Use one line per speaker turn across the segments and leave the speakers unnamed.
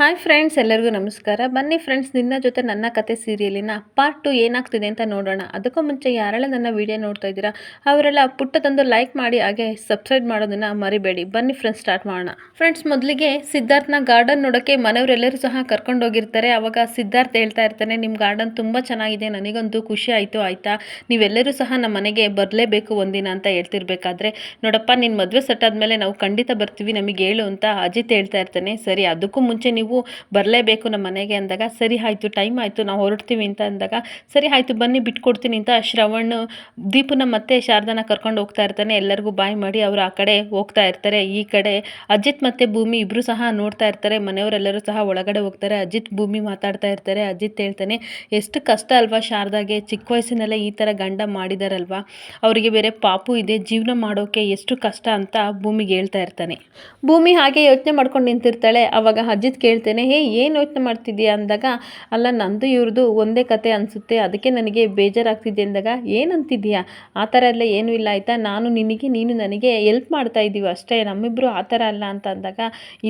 Hi friends ಎಲ್ಲರಿಗೂ ನಮಸ್ಕಾರ. ಬನ್ನಿ ಫ್ರೆಂಡ್ಸ್ ನಿನ್ನ ಜೊತೆ ನನ್ನ ಕತೆ ಸೀರಿಯಲಿನ ಪಾರ್ಟ್ ಟು ಏನಾಗ್ತಿದೆ ಅಂತ ನೋಡೋಣ. ಅದಕ್ಕೂ ಮುಂಚೆ ಯಾರೆಲ್ಲ ನನ್ನ ವಿಡಿಯೋ ನೋಡ್ತಾ ಇದ್ದೀರಾ, ಅವರೆಲ್ಲ ಪುಟ್ಟದೊಂದು ಲೈಕ್ ಮಾಡಿ, ಹಾಗೆ ಸಬ್ಸ್ಕ್ರೈಬ್ ಮಾಡೋದನ್ನ ಮರಿಬೇಡಿ. ಬನ್ನಿ ಫ್ರೆಂಡ್ಸ್ ಸ್ಟಾರ್ಟ್ ಮಾಡೋಣ. ಫ್ರೆಂಡ್ಸ್ ಮೊದಲಿಗೆ ಸಿದ್ಧಾರ್ಥನ ಗಾರ್ಡನ್ ನೋಡೋಕ್ಕೆ ಮನೆಯವರೆಲ್ಲರೂ ಸಹ ಕರ್ಕೊಂಡು ಹೋಗಿರ್ತಾರೆ. ಆವಾಗ ಸಿದ್ಧಾರ್ಥ್ ಹೇಳ್ತಾ ಇರ್ತಾನೆ ನಿಮ್ಮ ಗಾರ್ಡನ್ ತುಂಬ ಚೆನ್ನಾಗಿದೆ ನನಗಂತೂ ಖುಷಿ ಆಯಿತು, ಆಯಿತಾ? ನೀವೆಲ್ಲರೂ ಸಹ ನಮ್ಮ ಮನೆಗೆ ಬರಲೇಬೇಕು ಒಂದಿನ ಅಂತ ಹೇಳ್ತಿರ್ಬೇಕಾದ್ರೆ, ನೋಡಪ್ಪ ನಿನ್ನ ಮದುವೆ ಸೆಟ್ ಆದಮೇಲೆ ನಾವು ಖಂಡಿತ ಬರ್ತೀವಿ, ನಮಗೆ ಹೇಳು ಅಂತ ಅಜಿತ್ ಹೇಳ್ತಾ ಇರ್ತಾನೆ. ಸರಿ, ಅದಕ್ಕೂ ಮುಂಚೆ ನೀವು ಬರಲೇಬೇಕು ನಮ್ಮ ಮನೆಗೆ ಅಂದಾಗ, ಸರಿ ಆಯಿತು ಟೈಮ್ ಆಯಿತು, ನಾವು ಹೊರಡ್ತೀವಿ ಅಂತ ಅಂದಾಗ, ಸರಿ ಆಯಿತು, ಬನ್ನಿ, ಬಿಟ್ಕೊಡ್ತೀನಿ ಅಂತ ಶ್ರವಣ್ ದೀಪನ ಮತ್ತೆ ಶಾರದಾನ ಕರ್ಕೊಂಡು ಹೋಗ್ತಾ ಇರ್ತಾನೆ. ಎಲ್ಲರಿಗೂ ಬಾಯ್ ಮಾಡಿ ಅವರು ಆ ಕಡೆ ಹೋಗ್ತಾ ಇರ್ತಾರೆ, ಈ ಕಡೆ. ಅಜಿತ್ ಮತ್ತು ಭೂಮಿ ಇಬ್ಬರು ಸಹ ನೋಡ್ತಾ ಇರ್ತಾರೆ, ಮನೆಯವರೆಲ್ಲರೂ ಸಹ ಒಳಗಡೆ ಹೋಗ್ತಾರೆ. ಅಜಿತ್ ಭೂಮಿ ಮಾತಾಡ್ತಾ ಇರ್ತಾರೆ. ಅಜಿತ್ ಹೇಳ್ತಾನೆ, ಎಷ್ಟು ಕಷ್ಟ ಅಲ್ವಾ ಶಾರದಾಗೆ, ಚಿಕ್ಕ ವಯಸ್ಸಿನಲ್ಲೇ ಈ ಥರ ಗಂಡ ಮಾಡಿದಾರಲ್ವಾ? ಅವರಿಗೆ ಬೇರೆ ಪಾಪು ಇದೆ, ಜೀವನ ಮಾಡೋಕೆ ಎಷ್ಟು ಕಷ್ಟ ಅಂತ ಭೂಮಿಗೆ ಹೇಳ್ತಾ ಇರ್ತಾನೆ. ಭೂಮಿ ಹಾಗೆ ಯೋಚನೆ ಮಾಡ್ಕೊಂಡು ನಿಂತಿರ್ತಾಳೆ. ಅವಾಗ ಅಜಿತ್ ಕೇಳ್ತೇನೆ, ಹೇ, ಏನು ಯೋಚನೆ ಮಾಡ್ತಿದ್ದೀಯಾ? ಅಂದಾಗ, ಅಲ್ಲ, ನಂದು ಇವ್ರದ್ದು ಒಂದೇ ಕತೆ ಅನಿಸುತ್ತೆ, ಅದಕ್ಕೆ ನನಗೆ ಬೇಜಾರಾಗ್ತಿದೆ. ಅಂದಾಗ ಏನಂತಿದ್ದೀಯಾ? ಆ ಥರ ಎಲ್ಲ ಏನೂ ಇಲ್ಲ, ಆಯಿತಾ? ನಾನು ನಿನಗೆ, ನೀನು ನನಗೆ ಎಲ್ಪ್ ಮಾಡ್ತಾ ಇದ್ದೀವಿ ಅಷ್ಟೇ ನಮ್ಮಿಬ್ಬರು ಆ ಥರ ಅಲ್ಲ ಅಂತ ಅಂದಾಗ,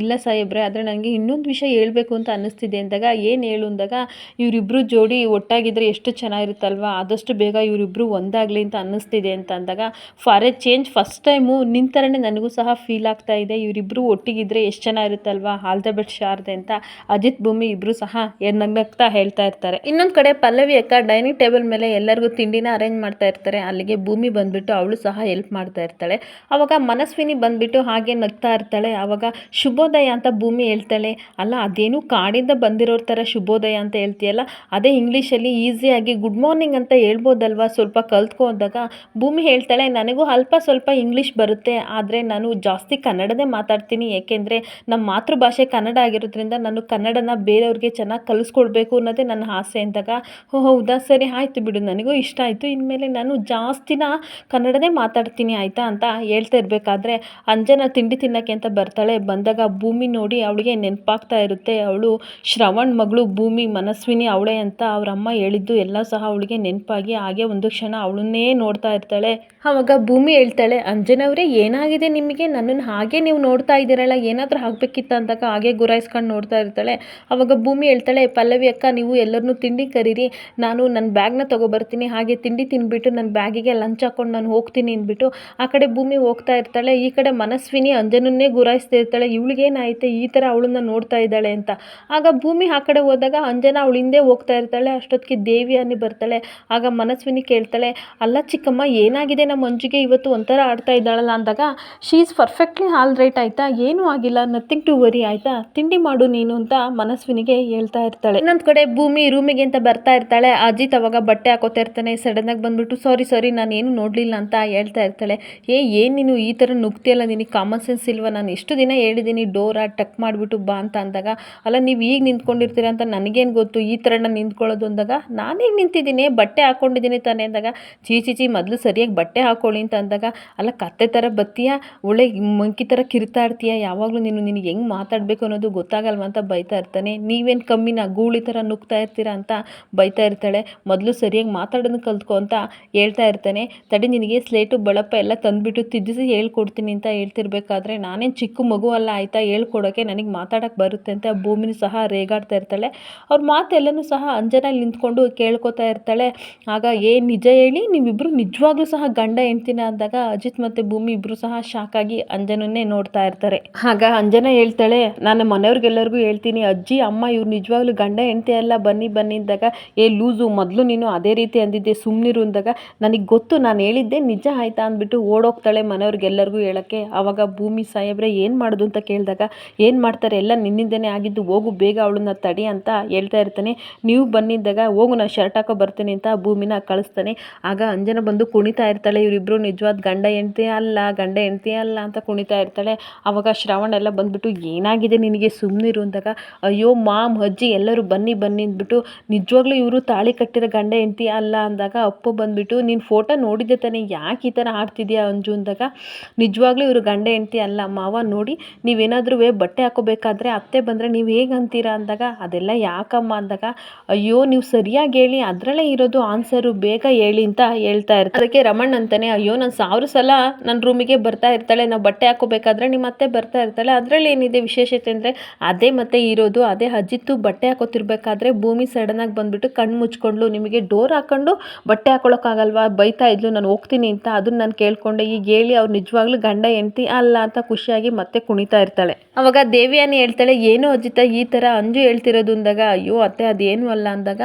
ಇಲ್ಲ ಸಾಹೇಬ್ರೆ, ಆದರೆ ನನಗೆ ಇನ್ನೊಂದು ವಿಷಯ ಹೇಳಬೇಕು ಅಂತ ಅನ್ನಿಸ್ತಿದೆ ಅಂದಾಗ ಏನು ಹೇಳು? ಅಂದಾಗ ಇವರಿಬ್ಬರು ಜೋಡಿ ಒಟ್ಟಾಗಿದ್ರೆ ಎಷ್ಟು ಚೆನ್ನಾಗಿರುತ್ತಲ್ವಾ? ಆದಷ್ಟು ಬೇಗ ಇವರಿಬ್ಬರು ಒಂದಾಗಲಿ ಅಂತ ಅನ್ನಿಸ್ತಿದೆ ಅಂತ ಅಂದಾಗ for a change first time ನಿನ್ನ ಥರನೇ ನನಗೂ ಸಹ ಫೀಲ್ ಆಗ್ತಾ ಇದೆ ಇವರಿಬ್ಬರು ಒಟ್ಟಿಗಿದ್ರೆ ಎಷ್ಟು ಚೆನ್ನಾಗಿರುತ್ತಲ್ವಾ? All the best Sharade. ಅಂತ ಅಜಿತ್ ಭೂಮಿ ಇಬ್ಬರು ಸಹ ನಗ್ನಗ್ತಾ ಹೇಳ್ತಾ ಇರ್ತಾರೆ. ಇನ್ನೊಂದು ಕಡೆ ಪಲ್ಲವಿ ಅಕ್ಕ ಡೈನಿಂಗ್ ಟೇಬಲ್ ಮೇಲೆ ಎಲ್ಲರಿಗೂ ತಿಂಡಿನ ಅರೇಂಜ್ ಮಾಡ್ತಾ ಇರ್ತಾರೆ. ಅಲ್ಲಿಗೆ ಭೂಮಿ ಬಂದ್ಬಿಟ್ಟು ಅವಳು ಸಹ ಹೆಲ್ಪ್ ಮಾಡ್ತಾ ಇರ್ತಾಳೆ. ಅವಾಗ ಮನಸ್ವಿನಿ ಬಂದ್ಬಿಟ್ಟು ಹಾಗೆ ನಗ್ತಾ ಇರ್ತಾಳೆ. ಅವಾಗ ಶುಭೋದಯ ಅಂತ ಭೂಮಿ ಹೇಳ್ತಾಳೆ. ಅಲ್ಲ, ಅದೇನು ಕಾಡಿಂದ ಬಂದಿರೋರ ಥರ ಶುಭೋದಯ ಅಂತ ಹೇಳ್ತೀಯಲ್ಲ? ಅದೇ ಇಂಗ್ಲೀಷಲ್ಲಿ ಈಸಿಯಾಗಿ ಗುಡ್ ಮಾರ್ನಿಂಗ್ ಅಂತ ಹೇಳ್ಬೋದಲ್ವಾ? ಸ್ವಲ್ಪ ಕಲ್ತ್ಕೊಂಡಾಗ ಭೂಮಿ ಹೇಳ್ತಾಳೆ, ನನಗೂ ಅಲ್ಪ ಸ್ವಲ್ಪ ಇಂಗ್ಲೀಷ್ ಬರುತ್ತೆ. ಆದರೆ ನಾನು ಜಾಸ್ತಿ ಕನ್ನಡದೇ ಮಾತಾಡ್ತೀನಿ. ಏಕೆಂದರೆ ನಮ್ಮ ಮಾತೃಭಾಷೆ ಕನ್ನಡ ಆಗಿರೋದ್ರಿಂದ ನಾನು ಕನ್ನಡನ ಬೇರೆಯವ್ರಿಗೆ ಚೆನ್ನಾಗಿ ಕಲಿಸ್ಕೊಡ್ಬೇಕು ಅನ್ನೋದೇ ನನ್ನ ಆಸೆ ಅಂದಾಗ, ಹೋ ಹೌದಾ ಸರಿ, ಆಯಿತು ಬಿಡು, ನನಗೂ ಇಷ್ಟ ಆಯಿತು. ಇನ್ಮೇಲೆ ನಾನು ಜಾಸ್ತಿನ ಕನ್ನಡನೇ ಮಾತಾಡ್ತೀನಿ, ಆಯಿತಾ? ಅಂತ ಹೇಳ್ತಾ ಇರಬೇಕಾದ್ರೆ, ಅಂಜನ ತಿಂಡಿ ತಿನ್ನೋಕ್ಕೆ ಅಂತ ಬರ್ತಾಳೆ. ಬಂದಾಗ ಭೂಮಿ ನೋಡಿ ಅವಳಿಗೆ ನೆನಪಾಗ್ತಾ ಇರುತ್ತೆ. ಅವಳು ಶ್ರವಣ್ ಮಗಳು ಭೂಮಿ, ಮನಸ್ವಿನಿ ಅವಳೇ ಅಂತ ಅವರಮ್ಮ ಹೇಳಿದ್ದು ಎಲ್ಲ ಸಹ ಅವಳಿಗೆ ನೆನಪಾಗಿ ಹಾಗೆ ಒಂದು ಕ್ಷಣ ಅವಳನ್ನೇ ನೋಡ್ತಾ ಇರ್ತಾಳೆ. ಆವಾಗ ಭೂಮಿ ಹೇಳ್ತಾಳೆ, ಅಂಜನವರೇ, ಏನಾಗಿದೆ ನಿಮಗೆ? ನನ್ನನ್ನು ಹಾಗೆ ನೀವು ನೋಡ್ತಾ ಇದ್ದೀರಲ್ಲ, ಏನಾದರೂ ಆಗಬೇಕಿತ್ತ? ಅಂದಾಗ ಹಾಗೆ ಗುರಾಯಿಸ್ಕೊಂಡು ನೋಡ್ತಾ ಇರ್ತಾಳೆ. ಅವಾಗ ಭೂಮಿ ಹೇಳ್ತಾಳೆ, ಪಲ್ಲವಿ ಅಕ್ಕ, ನೀವು ಎಲ್ಲರನ್ನೂ ತಿಂಡಿ ಕರೀರಿ. ನಾನು ನನ್ನ ಬ್ಯಾಗ್ನ ತೊಗೊಬರ್ತೀನಿ. ಹಾಗೆ ತಿಂಡಿ ತಿನ್ಬಿಟ್ಟು ನನ್ನ ಬ್ಯಾಗಿಗೆ ಲಂಚ್ ಹಾಕೊಂಡು ನಾನು ಹೋಗ್ತೀನಿ ಅಂದ್ಬಿಟ್ಟು ಆ ಕಡೆ ಭೂಮಿ ಹೋಗ್ತಾ ಇರ್ತಾಳೆ. ಈ ಕಡೆ ಮನಸ್ವಿನಿ ಅಂಜನನ್ನೇ ಗುರಾಯಿಸ್ತಾ ಇರ್ತಾಳೆ. ಇವಳಿಗೇನಾಯ್ತು ಈ ಥರ ಅವಳನ್ನ ನೋಡ್ತಾ ಇದ್ದಾಳೆ ಅಂತ. ಆಗ ಭೂಮಿ ಆ ಕಡೆ ಹೋದಾಗ ಅಂಜನ ಅವಳಿಂದೆ ಹೋಗ್ತಾ ಇರ್ತಾಳೆ. ಅಷ್ಟೊತ್ತಿಗೆ ದೇವಿ ಅನ್ನಿ ಬರ್ತಾಳೆ. ಆಗ ಮನಸ್ವಿನಿ ಕೇಳ್ತಾಳೆ, ಅಲ್ಲ ಚಿಕ್ಕಮ್ಮ, ಏನಾಗಿದೆ? ನಮ್ಮ ಮಂಜುಗೆ ಇವತ್ತು ಒಂಥರ ಆಡ್ತಾ ಇದ್ದಾಳಲ್ಲ ಅಂದಾಗ she is perfectly all right ಆಯಿತಾ? ಏನೂ ಆಗಿಲ್ಲ. ನಥಿಂಗ್ ಟು ವರಿ ಆಯಿತಾ? ತಿಂಡಿ ಮಾಡು. ನೀನು ಅಂತ ಮನಸ್ವಿನಿಗೆ ಹೇಳ್ತಾ ಇರ್ತಾಳೆ. ಇನ್ನೊಂದು ಕಡೆ ಭೂಮಿ ರೂಮಿಗೆ ಅಂತ ಬರ್ತಾ ಇರ್ತಾಳೆ. ಅಜಿತ್ ಅವಾಗ ಬಟ್ಟೆ ಹಾಕೋತಾ ಇರ್ತಾನೆ. ಸಡನ್ನಾಗಿ ಬಂದ್ಬಿಟ್ಟು ಸಾರಿ ಸಾರಿ ನಾನು ಏನು ನೋಡಲಿಲ್ಲ ಅಂತ ಹೇಳ್ತಾ ಇರ್ತಾಳೆ. ಏ, ಏನು ನೀನು ಈ ಥರ ನುಗ್ತಿಯಲ್ಲ? ನಿನಗೆ ಕಾಮನ್ ಸೆನ್ಸ್ ಇಲ್ವಾ? ನಾನು ಎಷ್ಟು ದಿನ ಹೇಳಿದ್ದೀನಿ ಡೋರ ಟಕ್ ಮಾಡಿಬಿಟ್ಟು ಬಾ ಅಂತ ಅಂದಾಗ, ಅಲ್ಲ, ನೀವು ಈಗ ನಿಂತ್ಕೊಂಡಿರ್ತೀರ ಅಂತ ನನಗೇನು ಗೊತ್ತು? ಈ ಥರ ನಾನು ನಿಂತ್ಕೊಳ್ಳೋದು ಅಂದಾಗ ನಾನೀಗ ನಿಂತಿದ್ದೀನಿ, ಬಟ್ಟೆ ಹಾಕ್ಕೊಂಡಿದ್ದೀನಿ ತಾನೇ ಅಂದಾಗ ಚೀ ಚೀ ಮೊದಲು ಸರಿಯಾಗಿ ಬಟ್ಟೆ ಹಾಕೊಳ್ಳಿ ಅಂತ ಅಂದಾಗ, ಅಲ್ಲ, ಕತ್ತೆ ಥರ ಬತ್ತೀಯ? ಒಳ್ಳೆ ಮಂಕಿ ಥರ ಕಿರ್ತಾ ಇರ್ತೀಯ? ಯಾವಾಗಲೂ ನೀನು, ನಿನಗೆ ಹೆಂಗೆ ಮಾತಾಡಬೇಕು ಅನ್ನೋದು ಗೊತ್ತಾಗಲ್ವ ಅಂತ ಬೈತಾ ಇರ್ತಾನೆ. ನೀವೇನು ಕಮ್ಮಿನ ಗೂಳಿ ಥರ ನುಗ್ತಾ ಇರ್ತೀರಾ ಅಂತ ಬೈತಾ ಇರ್ತಾಳೆ. ಮೊದಲು ಸರಿಯಾಗಿ ಮಾತಾಡೋದು ಕಲ್ತ್ಕೊ ಅಂತ ಹೇಳ್ತಾ ಇರ್ತಾನೆ. ತಡಿ ನಿನಗೆ ಸ್ಲೇಟು ಬಳಪ ಎಲ್ಲ ತಂದುಬಿಟ್ಟು ತಿದ್ದಿಸಿ ಹೇಳ್ಕೊಡ್ತೀನಿ ಅಂತ ಹೇಳ್ತಿರ್ಬೇಕಾದ್ರೆ ನಾನೇನು ಚಿಕ್ಕ ಮಗು ಅಲ್ಲ ಆಯಿತಾ ಹೇಳ್ಕೊಡೋಕ್ಕೆ ನನಗೆ ಮಾತಾಡೋಕ್ಕೆ ಬರುತ್ತೆ ಅಂತ ಭೂಮಿನೂ ಸಹ ರೇಗಾಡ್ತಾ ಇರ್ತಾಳೆ. ಅವ್ರ ಮಾತೆಲ್ಲನೂ ಸಹ ಅಂಜನಾಗಿ ನಿಂತ್ಕೊಂಡು ಕೇಳ್ಕೊತಾ ಇರ್ತಾಳೆ. ಆಗ ಏ ನಿಜ ಹೇಳಿ ನೀವಿಬ್ಬರು ನಿಜವಾಗ್ಲೂ ಸಹ ಗಂಡ ಹೆಂಡ್ತಿನ ಅಂದಾಗ ಅಜಿತ್ ಮತ್ತು ಭೂಮಿ ಇಬ್ಬರು ಸಹ ಶಾಕಾಗಿ ಅಂಜನನ್ನೇ ನೋಡ್ತಾ ಇರ್ತಾರೆ. ಆಗ ಅಂಜನ ಹೇಳ್ತಾಳೆ, ನಾನು ಮನೆಯವ್ರಿಗೆಲ್ಲರಿಗೂ ಹೇಳ್ತೀನಿ, ಅಜ್ಜಿ, ಅಮ್ಮ, ಇವ್ರು ನಿಜವಾಗ್ಲೂ ಗಂಡ, ಹೆಂಡತಿ ಎಲ್ಲ ಬನ್ನಿ ಬನ್ನಿ ಅಂದಾಗ, ಏ, ಲೂಸು, ಮೊದಲು ನೀನು ಅದೇ ರೀತಿ ಅಂದಿದ್ದೆ ಸುಮ್ಮನಿರು ಅಂದಾಗ, ನನಗೆ ಗೊತ್ತು, ನಾನು ಹೇಳಿದ್ದೆ, ನಿಜ ಆಯ್ತಾ? ಅಂದ್ಬಿಟ್ಟು ಓಡೋಗ್ತಾಳೆ ಮನೆಯವ್ರಿಗೆಲ್ಲರಿಗೂ ಹೇಳೋಕ್ಕೆ. ಆವಾಗ ಭೂಮಿ ಸಾಹೇಬ್ರೆ ಏನು ಮಾಡೋದು ಅಂತ ಕೇಳಿದಾಗ, ಏನು ಮಾಡ್ತಾರೆ? ಎಲ್ಲ ನಿನ್ನಿಂದನೇ ಆಗಿದ್ದು, ಹೋಗು, ಬೇಗ ಅವಳನ್ನ ತಡಿ ಅಂತ ಹೇಳ್ತಾ ಇರ್ತಾನೆ. ನೀವು ಬನ್ನಿದ್ದಾಗ ಹೋಗು ನಾನು ಶರ್ಟ್ ಹಾಕೋ ಬರ್ತೀನಿ ಅಂತ ಭೂಮಿನ ಕಳಿಸ್ತಾನೆ. ಆಗ ಅಂಜನ ಬಂದು ಕುಣಿತಾ ಇರ್ತಾಳೆ. ಇವರಿಬ್ಬರು ನಿಜವಾದ ಗಂಡ, ಹೆಂಡ್ತಿ ಅಲ್ಲ, ಗಂಡ, ಹೆಂಡ್ತಿ ಅಲ್ಲ ಅಂತ ಕುಣಿತಾ ಇರ್ತಾಳೆ. ಆವಾಗ ಶ್ರಾವಣ ಎಲ್ಲ ಬಂದ್ಬಿಟ್ಟು, ಏನಾಗಿದೆ ನಿನಗೆ? ಸುಮ್ಮನಿರು ಅಂದಾಗ ಅಯ್ಯೋ ಮಾಮ್, ಅಜ್ಜಿ ಎಲ್ಲರೂ ಬನ್ನಿ ಬನ್ನಿ ಅಂದ್ಬಿಟ್ಟು ನಿಜವಾಗ್ಲೂ ಇವರು ತಾಳಿ ಕಟ್ಟಿರೋ ಗಂಡ ಹೆಂಡ್ತಿ ಅಲ್ಲ ಅಂದಾಗ ಅಪ್ಪು ಬಂದ್ಬಿಟ್ಟು, ನೀನು ಫೋಟೋ ನೋಡಿದ್ದೆ ತಾನೇ? ಯಾಕೆ ಈ ಥರ ಆಡ್ತಿದ್ಯಾ ಅಂಜು? ಅಂದಾಗ, ನಿಜವಾಗ್ಲೂ ಇವರು ಗಂಡ ಹೆಂಡತಿ ಅಲ್ಲ ಮಾವ, ನೋಡಿ ನೀವೇನಾದ್ರೂ ಬಟ್ಟೆ ಹಾಕೋಬೇಕಾದ್ರೆ ಅತ್ತೆ ಬಂದರೆ ನೀವು ಹೇಗೆ ಅಂತೀರಾ? ಅಂದಾಗ, ಅದೆಲ್ಲ ಯಾಕಮ್ಮ? ಅಂದಾಗ, ಅಯ್ಯೋ ನೀವು ಸರಿಯಾಗಿ ಹೇಳಿ, ಅದರಲ್ಲೇ ಇರೋದು ಆನ್ಸರು ಬೇಗ ಹೇಳಿ ಅಂತ ಹೇಳ್ತಾ ಇರ್ತಾರೆ. ಅದಕ್ಕೆ ರಮಣ್ ಅಂತಾನೆ, ಅಯ್ಯೋ ನಾನು ಸಾವಿರ ಸಲ ನನ್ನ ರೂಮಿಗೆ ಬರ್ತಾ ಇರ್ತಾಳೆ, ನಾವು ಬಟ್ಟೆ ಹಾಕೋಬೇಕಾದ್ರೆ ನಿಮ್ಮ ಅತ್ತೆ ಬರ್ತಾ ಇರ್ತಾಳೆ ಅದರಲ್ಲಿ ಏನಿದೆ ವಿಶೇಷತೆ? ಅಂದರೆ ಅದೇ ಮತ್ತೆ ಇರೋದು, ಅದೇ ಅಜಿತ್ತು ಬಟ್ಟೆ ಹಾಕೋತಿರ್ಬೇಕಾದ್ರೆ ಭೂಮಿ ಸಡನ್ನಾಗಿ ಬಂದುಬಿಟ್ಟು ಕಣ್ಣು ಮುಚ್ಕೊಂಡ್ಲು, ನಿಮಗೆ ಡೋರ್ ಹಾಕೊಂಡು ಬಟ್ಟೆ ಹಾಕೊಳ್ಳೋಕ್ಕಾಗಲ್ವಾ ಬೈತಾ ಇದ್ಲು, ನಾನು ಹೋಗ್ತೀನಿ ಅಂತ. ಅದನ್ನ ನಾನು ಕೇಳ್ಕೊಂಡೆ. ಈಗ ಹೇಳಿ ಅವ್ರು ನಿಜವಾಗ್ಲೂ ಗಂಡ, ಹೆಂಡ್ತಿ ಅಲ್ಲ ಅಂತ ಖುಷಿಯಾಗಿ ಮತ್ತೆ ಕುಣಿತಾ ಇರ್ತಾಳೆ. ಅವಾಗ ದೇವಿಯಾನಿ ಹೇಳ್ತಾಳೆ, ಏನು ಅಜಿತ, ಈ ಥರ ಅಂಜು ಹೇಳ್ತಿರೋದು ಅಂದಾಗ, ಅಯ್ಯೋ ಅತ್ತೆ ಅದೇನು ಅಲ್ಲ ಅಂದಾಗ?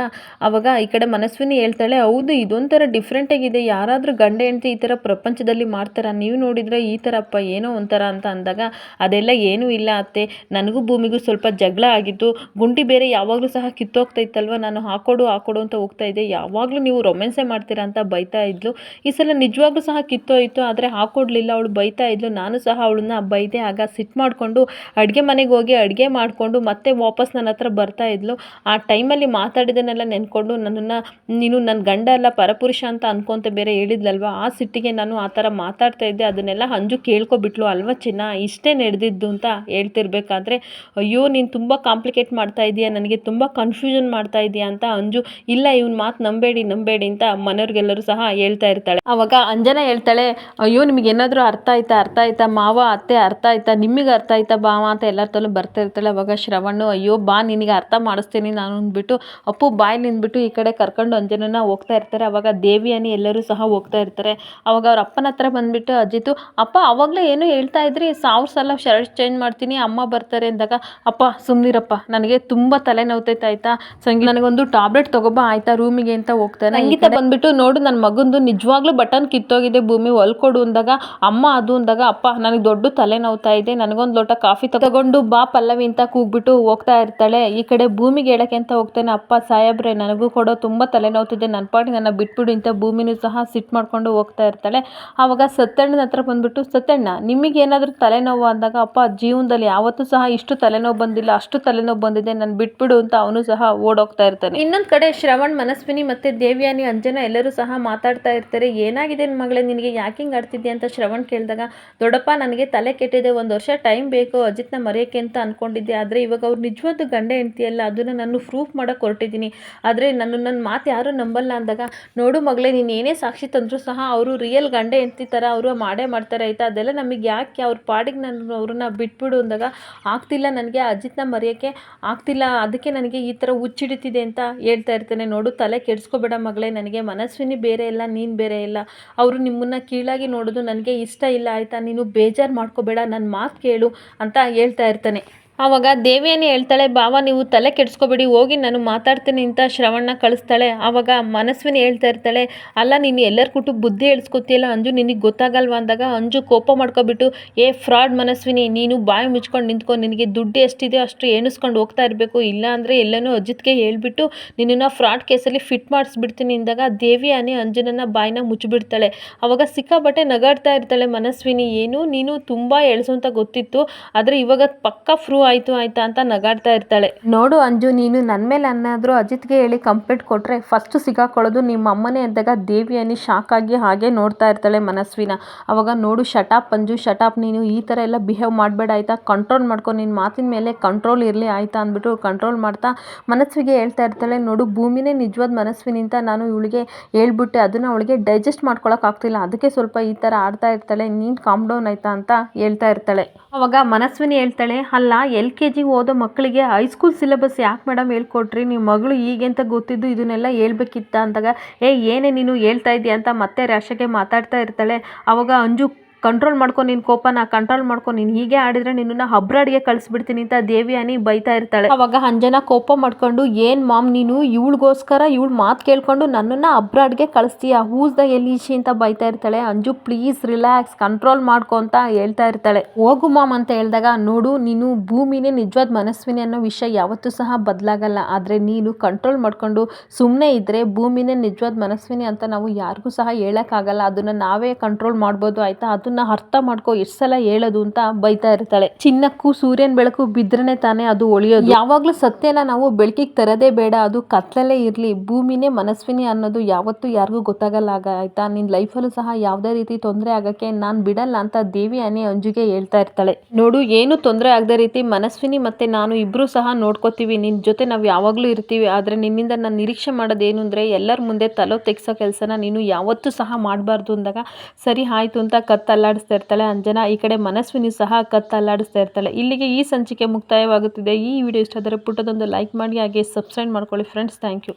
ಅವಾಗ ಈ ಕಡೆ ಮನಸ್ವಿನಿ ಹೇಳ್ತಾಳೆ, ಹೌದು, ಇದೊಂಥರ ಡಿಫ್ರೆಂಟಾಗಿದೆ ಯಾರಾದರೂ ಗಂಡ, ಹೆಂಡ್ತಿ ಈ ಥರ ಪ್ರಪಂಚದಲ್ಲಿ ಮಾಡ್ತಾರ? ನೀವು ನೋಡಿದರೆ ಈ ಥರಪ್ಪ ಏನೋ ಒಂಥರ ಅಂತ ಅಂದಾಗ, ಅದೆಲ್ಲ ಏನೂ ಇಲ್ಲ ಅತ್ತೆ. ನನಗೂ ಭೂಮಿಗೂ ಸ್ವಲ್ಪ ಜಗಳ ಆಗಿತ್ತು ಗುಂಡಿ ಬೇರೆ ಯಾವಾಗಲೂ ಸಹ ಕಿತ್ತೋಗ್ತಾ ಇತ್ತಲ್ವ ನಾನು ಹಾಕೊಡು ಹಾಕೊಡು ಅಂತ ಹೋಗ್ತಾ ಇದ್ದೆ. ಯಾವಾಗಲೂ ನೀವು ರೊಮ್ಯಾನ್ಸೇ ಮಾಡ್ತೀರಾ ಅಂತ ಬೈತಾ ಇದ್ಲು. ಈ ಸಲ ನಿಜವಾಗ್ಲೂ ಸಹ ಕಿತ್ತೋಯ್ತು, ಆದರೆ ಹಾಕೊಡ್ಲಿಲ್ಲ. ಅವಳು ಬೈತಾ ಇದ್ಲು. ನಾನು ಸಹ ಅವಳನ್ನ ಬೈದೆ. ಆಗ ಸಿಟ್ಟು ಮಾಡಿಕೊಂಡು ಅಡುಗೆ ಮನೆಗೆ ಹೋಗಿ ಅಡುಗೆ ಮಾಡಿಕೊಂಡು ಮತ್ತೆ ವಾಪಸ್ ನನ್ನ ಹತ್ರ ಬರ್ತಾ ಇದ್ಲು. ಆ ಟೈಮಲ್ಲಿ ಮಾತಾಡಿದನ್ನೆಲ್ಲ ನೆನ್ಕೊಂಡು ನನ್ನನ್ನು, ನೀನು ನನ್ನ ಗಂಡ ಅಲ್ಲ, ಪರಪುರುಷ ಅಂತ ಅನ್ಕೊಂತ ಬೇರೆ ಹೇಳಿದ್ಲಲ್ವ? ಆ ಸಿಟ್ಟಿಗೆ ನಾನು ಆ ಥರ ಮಾತಾಡ್ತಾ ಇದ್ದೆ. ಅದನ್ನೆಲ್ಲ ಅಂಜು ಕೇಳ್ಕೊಬಿಟ್ಲು. ಅಲ್ವಾ ಚಿನ್ನ? ಇಷ್ಟೇ ನಡೆದಿದ್ದು ಅಂತ ಹೇಳ್ತಿರ್ಬೇಕಾದ್ರೆ ಅಯ್ಯೋ, ನೀನು ತುಂಬ ಕಾಂಪ್ಲಿಕೇಟ್ ಮಾಡ್ತಾ ಇದೀಯ, ನನಗೆ ತುಂಬ ಕನ್ಫ್ಯೂಷನ್ ಮಾಡ್ತಾ ಇದೀಯ ಅಂತ ಅಂಜು, ಇಲ್ಲ, ಇವ್ನ ಮಾತು ನಂಬೇಡಿ ನಂಬೇಡಿ ಅಂತ ಮನೆಯವ್ರಿಗೆಲ್ಲರೂ ಸಹ ಹೇಳ್ತಾ ಇರ್ತಾಳೆ. ಅವಾಗ ಅಂಜನ ಹೇಳ್ತಾಳೆ, ಅಯ್ಯೋ, ನಿಮಗೆ ಏನಾದರೂ ಅರ್ಥ ಆಯ್ತಾ ಅರ್ಥ ಆಯ್ತಾ, ಮಾವ, ಅತ್ತೆ ಅರ್ಥ ಆಯ್ತಾ ನಿಮಗೆ ಅರ್ಥ ಆಯ್ತಾ ಬಾವ ಅಂತ ಎಲ್ಲರ ತಲೂ ಬರ್ತಾ ಇರ್ತಾಳೆ ಅವಾಗ ಶ್ರವಣ್ಣು, ಅಯ್ಯೋ, ಬಾ, ನಿನಗೆ ಅರ್ಥ ಮಾಡಿಸ್ತೀನಿ ನಾನು ಅಂದ್ಬಿಟ್ಟು, ಅಪ್ಪು, ಬಾಯಿ ನಿಂದ್ಬಿಟ್ಟು ಈ ಕಡೆ ಕರ್ಕೊಂಡು ಅಂಜನನ್ನ ಹೋಗ್ತಾ ಇರ್ತಾರೆ. ಅವಾಗ ದೇವಿಯಾನಿ ಎಲ್ಲರೂ ಸಹ ಹೋಗ್ತಾ ಇರ್ತಾರೆ. ಅವಾಗ ಅವ್ರ ಅಪ್ಪನ ಹತ್ರ ಬಂದ್ಬಿಟ್ಟು ಅಜ್ಜಿತು ಅಪ್ಪ, ಅವಾಗಲೇ ಏನು ಹೇಳ್ತಾ ಇದ್ರಿ, ಸಾವಿರ ಸಲ ಶರ್ಟ್ ಚೇಂಜ್ ಮಾಡ್ತೀನಿ, ಅಮ್ಮ ಬರ್ತಾರೆ ಅಂದಾಗ ಅಪ್ಪ ಸುಮ್ಮನಿರಪ್ಪ ನನಗೆ ತುಂಬ ತಲೆನೋವ್ತೈತೆ ಆಯ್ತಾ? ಸಂಗೀತ ನನಗೊಂದು ಟ್ಯಾಬ್ಲೆಟ್ ತಗೋಬಾ ಆಯ್ತಾ? ರೂಮಿಗೆ ಅಂತ ಹೋಗ್ತಾನೆ. ಸಂಗೀತ ಬಂದ್ಬಿಟ್ಟು ನೋಡು ನನ್ನ ಮಗಂದು ನಿಜವಾಗ್ಲೂ ಬಟನ್ ಕಿತ್ತೋಗಿದೆ ಭೂಮಿ ಹೊಲ್ಕೊಡು ಅಂದಾಗ ಅಮ್ಮ ಅದು ಅಂದಾಗ ಅಪ್ಪ ನನಗೆ ದೊಡ್ಡ ತಲೆನೋವ್ತಾ ಇದೆ ನನಗೊಂದು ಲೋಟ ಕಾಫಿ ತಗೊಂಡು ಬಾ ಪಲ್ಲವಿ ಅಂತ ಕೂಗ್ಬಿಟ್ಟು ಹೋಗ್ತಾ ಇರ್ತಾಳೆ. ಈ ಕಡೆ ಭೂಮಿಗೆ ಹೇಳಕ್ಕೆ ಅಂತ ಹೋಗ್ತಾನೆ. ಅಪ್ಪ ಸಾಹೇಬ್ರೆ ನನಗೂ ಕೊಡೋ ತುಂಬ ತಲೆನೋವ್ತಿದೆ ನನ್ನ ಪಾಟಿ ನನ್ನ ಬಿಟ್ಬಿಡು ಅಂತ ಭೂಮಿನೂ ಸಹ ಸಿಟ್ಟು ಮಾಡ್ಕೊಂಡು ಹೋಗ್ತಾ ಇರ್ತಾಳೆ. ಆವಾಗ ಸತ್ಯಣ್ಣನ ಹತ್ರ ಬಂದ್ಬಿಟ್ಟು ಸತ್ಯಣ್ಣ ನಿಮಗೆ ಏನಾದರೂ ತಲೆನೋವು ಅಂದಾಗ ಅಪ್ಪ ಜೀವನದಲ್ಲಿ ಯಾವತ್ತೂ ಸಹ ಇಷ್ಟು ತಲೆನೋವು ಬಂದಿಲ್ಲ, ಅಷ್ಟು ತಲೆನೋವು ಬಂದಿದೆ, ನಾನು ಬಿಟ್ಬಿಡು ಅಂತ ಅವನು ಸಹ ಓಡೋಗ್ತಾ ಇರ್ತಾನೆ. ಇನ್ನೊಂದು ಕಡೆ ಶ್ರವಣ್, ಮನಸ್ವಿನಿ ಮತ್ತೆ ದೇವ್ಯಾನಿ, ಅಂಜನ ಎಲ್ಲರೂ ಸಹ ಮಾತಾಡ್ತಾ ಇರ್ತಾರೆ, ಏನಾಗಿದೆ ನನ್ನ ಮಗಳೇ, ನಿನಗೆ ಯಾಕೆ ಹಿಂಗೆ ಆಡ್ತಿದ್ಯಾ ಅಂತ ಶ್ರವಣ್ ಕೇಳಿದಾಗ, ದೊಡ್ಡಪ್ಪ ನನಗೆ ತಲೆ ಕೆಟ್ಟಿದೆ, ಒಂದು ವರ್ಷ ಟೈಮ್ ಬೇಕು, ಅಜಿತ್ನ ಮರೆಯಕ್ಕೆ ಅಂತ ಅಂದ್ಕೊಂಡಿದ್ದೆ ಆದರೆ ಇವಾಗ ಅವ್ರು ನಿಜವಾದ ಗಂಡ ಹೆಂಡ್ತಿಯಲ್ಲ, ಅದನ್ನು ನಾನು ಪ್ರೂಫ್ ಮಾಡೋಕೆ ಹೊರಟಿದ್ದೀನಿ. ಆದರೆ ನನ್ನ ನನ್ನ ಮಾತು ಯಾರೂ ನಂಬಲ್ಲ ಅಂದಾಗ, ನೋಡು ಮಗಳೇ, ನೀನು ಏನೇ ಸಾಕ್ಷಿ ತಂದರೂ ಸಹ ಅವರು ರಿಯಲ್ ಗಂಡ ಹೆಂಡ್ತಿ ಥರ ಅವರು ಮಾಡೇ ಮಾಡ್ತಾರೆ, ಆಯಿತಾ? ಅದೆಲ್ಲ ನಮಗೆ ಯಾಕೆ ಅವ್ರ ಪಾಡಿಗೆ ನಾನು ಅವ್ರನ್ನ ಬಿಟ್ಬಿಡು ಅಂದಾಗ, ಆಗ್ತಿಲ್ಲ ನನಗೆ. ಅಜಿತ್ನ ಮರೆಯೋಕ್ಕೆ ಆಗ್ತಿಲ್ಲ. ಅದಕ್ಕೆ ನನಗೆ ಈ ಥರ ಹುಚ್ಚಿಡಿತಿದೆ ಅಂತ ಹೇಳ್ತಾ ಇರ್ತಾನೆ. ನೋಡು, ತಲೆ ಕೆಡಿಸ್ಕೋಬೇಡ ಮಗಳೇ, ನನಗೆ ಮನಸ್ವಿನಿ ಬೇರೆ ಇಲ್ಲ, ನೀನು ಬೇರೆ ಇಲ್ಲ. ಅವರು ನಿಮ್ಮನ್ನು ಕೀಳಾಗಿ ನೋಡೋದು ನನಗೆ ಇಷ್ಟ ಇಲ್ಲ, ಆಯಿತಾ? ನೀನು ಬೇಜಾರು ಮಾಡ್ಕೋಬೇಡ ನನ್ನ ಮಾತು ಕೇಳು ಅಂತ ಹೇಳ್ತಾ ಇರ್ತಾನೆ. ಆವಾಗ ದೇವಿಯನ್ನೇ ಹೇಳ್ತಾಳೆ, ಬಾವ, ನೀವು ತಲೆ ಕೆಡಿಸ್ಕೋಬೇಡಿ, ಹೋಗಿ ನಾನು ಮಾತಾಡ್ತೀನಿ ಅಂತ ಶ್ರವಣ್ಣ ಕಳಿಸ್ತಾಳೆ. ಆವಾಗ ಮನಸ್ವಿನಿ ಹೇಳ್ತಾ ಇರ್ತಾಳೆ, ಅಲ್ಲ, ನೀನು ಎಲ್ಲರ ಕೊಟ್ಟು ಬುದ್ಧಿ ಹೇಳ್ಸ್ಕೊತಿಯಲ್ಲ ಅಂಜು ನಿನಗೆ ಗೊತ್ತಾಗಲ್ವಾ? ಅಂದಾಗ ಅಂಜು ಕೋಪ ಮಾಡ್ಕೊಬಿಟ್ಟು, ಏ, ಫ್ರಾಡ್ ಮನಸ್ವಿನಿ, ನೀನು ಬಾಯಿ ಮುಚ್ಕೊಂಡು ನಿಂತ್ಕೊಂಡು ನಿನಗೆ ದುಡ್ಡು ಎಷ್ಟಿದೆ ಅಷ್ಟು ಎಣಿಸ್ಕೊಂಡು ಹೋಗ್ತಾ ಇರಬೇಕು. ಇಲ್ಲ ಅಂದರೆ ಎಲ್ಲನೂ ಅಜಿತ್ಗೆ ಹೇಳಿಬಿಟ್ಟು, ನಿನ್ನನ್ನು ಫ್ರಾಡ್ ಕೇಸಲ್ಲಿ ಫಿಟ್ ಮಾಡಿಸ್ಬಿಡ್ತೀನಿ. ಅಂದಾಗ ದೇವಿ ಆನೆ ಅಂಜನನ್ನ ಬಾಯಿನ ಮುಚ್ಚಿಬಿಡ್ತಾಳೆ ಆವಾಗ ಸಿಕ್ಕಾಬಟ್ಟೆ ನಗಾಡ್ತಾ ಇರ್ತಾಳೆ ಮನಸ್ವಿನಿ, ಏನು, ನೀನು ತುಂಬ ಎಳ್ಸು ಗೊತ್ತಿತ್ತು, ಆದರೆ ಇವಾಗ ಪಕ್ಕ ಫ್ರೂ ಆಯಿತು, ಆಯ್ತಾ ಅಂತ ನಗಾಡ್ತಾ ಇರ್ತಾಳೆ. ನೋಡು ಅಂಜು, ನೀನು ನನ್ನ ಮೇಲೆ ಅನ್ನಾದರೂ ಅಜಿತ್ಗೆ ಹೇಳಿ ಕಂಪ್ಲೇಂಟ್ ಕೊಟ್ಟರೆ ಫಸ್ಟ್ ಸಿಗಾಕೊಳ್ಳೋದು ನಿಮ್ಮ ಅಮ್ಮನೇ ಅಂದಾಗ ದೇವಿಯನಿ ಶಾಕ್ ಆಗಿ ಹಾಗೆ ನೋಡ್ತಾ ಇರ್ತಾಳೆ ಮನಸ್ವಿನ. ಅವಾಗ ನೋಡು ಶಟಾಪ್ ಅಂಜು ಶಟಾಪ್ ನೀನು ಈ ಥರ ಎಲ್ಲ ಬಿಹೇವ್ ಮಾಡಬೇಡ ಆಯ್ತಾ? ಕಂಟ್ರೋಲ್ ಮಾಡ್ಕೊ ನಿನ್ನ ಮಾತಿನ ಮೇಲೆ ಕಂಟ್ರೋಲ್ ಇರಲಿ ಆಯಿತಾ ಅಂದ್ಬಿಟ್ಟು ಕಂಟ್ರೋಲ್ ಮಾಡ್ತಾ ಮನಸ್ವಿಗೆ ಹೇಳ್ತಾ ಇರ್ತಾಳೆ, ನೋಡು ಭೂಮಿನೇ ನಿಜವಾದ ಮನಸ್ವಿನಿಂದ ನಾನು ಇವಳಿಗೆ ಹೇಳ್ಬಿಟ್ಟೆ, ಅದನ್ನು ಅವಳಿಗೆ ಡೈಜೆಸ್ಟ್ ಮಾಡ್ಕೊಳಕ್ಕಾಗ್ತಿಲ್ಲ ಅದಕ್ಕೆ ಸ್ವಲ್ಪ ಈ ಥರ ಆಡ್ತಾ ಇರ್ತಾಳೆ, ನೀನು ಕಾಮ್ ಡೌನ್ ಆಯ್ತಾ? ಅಂತ ಹೇಳ್ತಾ ಇರ್ತಾಳೆ. ಅವಾಗ ಮನಸ್ವಿನಿ ಹೇಳ್ತಾಳೆ, ಅಲ್ಲ, ಎಲ್ ಕೆ ಜಿ ಓದೋ ಮಕ್ಕಳಿಗೆ ಹೈಸ್ಕೂಲ್ ಸಿಲೆಬಸ್ ಯಾಕೆ ಮೇಡಮ್ ಹೇಳ್ಕೊಟ್ರಿ? ನಿಮ್ಮ ಮಗಳು ಈಗೆಂತ ಗೊತ್ತಿದ್ದು ಇದನ್ನೆಲ್ಲ ಹೇಳ್ಬೇಕಿತ್ತ? ಅಂದಾಗ, ಏ, ಏನೇ ನೀನು ಹೇಳ್ತಾ ಇದ್ದೀಯ ಅಂತ ಮತ್ತೆ ರ್ಯಾಷಗೆ ಮಾತಾಡ್ತಾ ಇರ್ತಾಳೆ. ಅವಾಗ ಅಂಜು ಕಂಟ್ರೋಲ್ ಮಾಡ್ಕೊ ನಿನ್ನ ಕೋಪನ ಕಂಟ್ರೋಲ್ ಮಾಡ್ಕೊ, ನೀನು ಹೀಗೆ ಆಡಿದ್ರೆ ನಿನ್ನನ್ನು ಹಬ್ರಾಡಿಗೆ ಕಳಿಸ್ಬಿಡ್ತೀನಿ ಅಂತ ದೇವಿಯಾನಿ ಬೈತಾ ಇರ್ತಾಳೆ. ಅವಾಗ ಅಂಜನ ಕೋಪ ಮಾಡ್ಕೊಂಡು, ಏನು ಮಾಮ್ ನೀನು? ಇವಳಿಗೋಸ್ಕರ ಇವಳು ಮಾತು ಕೇಳ್ಕೊಂಡು ನನ್ನನ್ನು ಅಬ್ರಾಡ್ಗೆ ಕಳಿಸ್ತೀಯ? ಹೂಸ್ ದ ಎಲೀಶಿ ಅಂತ ಬೈತಾ ಇರ್ತಾಳೆ. ಅಂಜು ಪ್ಲೀಸ್ ರಿಲ್ಯಾಕ್ಸ್ ಕಂಟ್ರೋಲ್ ಮಾಡ್ಕೊ ಅಂತ ಹೇಳ್ತಾ ಇರ್ತಾಳೆ. ಹೋಗು ಮಾಮ್ ಅಂತ ಹೇಳಿದಾಗ, ನೋಡು, ನೀನು ಭೂಮಿನೇ ನಿಜವಾದ ಮನಸ್ವಿನಿ ಅನ್ನೋ ವಿಷಯ ಯಾವತ್ತೂ ಸಹ ಬದಲಾಗಲ್ಲ. ಆದರೆ ನೀನು ಕಂಟ್ರೋಲ್ ಮಾಡ್ಕೊಂಡು ಸುಮ್ಮನೆ ಇದ್ದರೆ ಭೂಮಿನೇ ನಿಜವಾದ ಮನಸ್ವಿನಿ ಅಂತ ನಾವು ಯಾರಿಗೂ ಸಹ ಹೇಳೋಕ್ಕಾಗಲ್ಲ. ಅದನ್ನು ನಾವೇ ಕಂಟ್ರೋಲ್ ಮಾಡ್ಬೋದು. ಆಯಿತಾ? ಅದನ್ನ ಅರ್ಥ ಮಾಡ್ಕೊ ಎಷ್ಟು ಸಲ ಹೇಳೋದು ಅಂತ ಬೈತಾ ಇರ್ತಾಳೆ. ಚಿನ್ನಕ್ಕೂ ಸೂರ್ಯನ ಬೆಳಕು ಬಿದ್ರನೆ ತಾನೇ ಅದು ಒಳಿಯೋದು ಯಾವಾಗಲೂ ಸತ್ಯನ ನಾವು ಬೆಳಕಿಗೆ ತರದೇ ಬೇಡ, ಅದು ಕತ್ಲಲ್ಲೇ ಇರಲಿ. ಭೂಮಿನೇ ಮನಸ್ವಿನಿ ಅನ್ನೋದು ಯಾವತ್ತೂ ಯಾರಿಗೂ ಗೊತ್ತಾಗಲ್ಲ. ಆಗ ನಿನ್ ಲೈಫಲ್ಲೂ ಸಹ ಯಾವುದೇ ರೀತಿ ತೊಂದರೆ ಆಗಕ್ಕೆ ನಾನು ಬಿಡಲ್ಲ ಅಂತ ದೇವಿ ಅನಿ ಅಂಜುಗೆ ಹೇಳ್ತಾ ಇರ್ತಾಳೆ. ನೋಡು, ಏನು ತೊಂದರೆ ಆಗದ ರೀತಿ ಮನಸ್ವಿನಿ ಮತ್ತೆ ನಾನು ಇಬ್ರು ಸಹ ನೋಡ್ಕೋತೀವಿ. ನಿನ್ನ ಜೊತೆ ನಾವು ಯಾವಾಗಲೂ ಇರ್ತೀವಿ. ಆದ್ರೆ ನಿನ್ನಿಂದ ನಾನು ನಿರೀಕ್ಷೆ ಮಾಡೋದೇನು ಅಂದ್ರೆ, ಎಲ್ಲರ ಮುಂದೆ ತಲೋ ತೆಗ್ಸೋ ಕೆಲಸನ ನೀನು ಯಾವತ್ತೂ ಸಹ ಮಾಡಬಾರ್ದು ಅಂದಾಗ, ಸರಿ ಆಯ್ತು ಅಂತ ಕತ್ತಾ. ಕತ್ತಲ್ಲಾಡಿಸ್ತಾ ಇರ್ತಾಳೆ. ಅಂಜನಾ ಈ ಕಡೆ ಮನಸ್ವಿನಿ ಸಹ ಕತ್ತಲ್ಲಾಡಿಸ್ತಾ ಇರ್ತಾಳೆ. ಇಲ್ಲಿಗೆ ಈ ಸಂಚಿಕೆ ಮುಕ್ತಾಯವಾಗುತ್ತಿದೆ. ಈ ವಿಡಿಯೋ ಇಷ್ಟ ಆದರೆ ಪುಟ್ಟದೊಂದು ಲೈಕ್ ಮಾಡಿ, ಹಾಗೆ ಸಬ್ಸ್ಕ್ರೈಬ್ ಮಾಡ್ಕೊಳ್ಳಿ. Friends, thank you.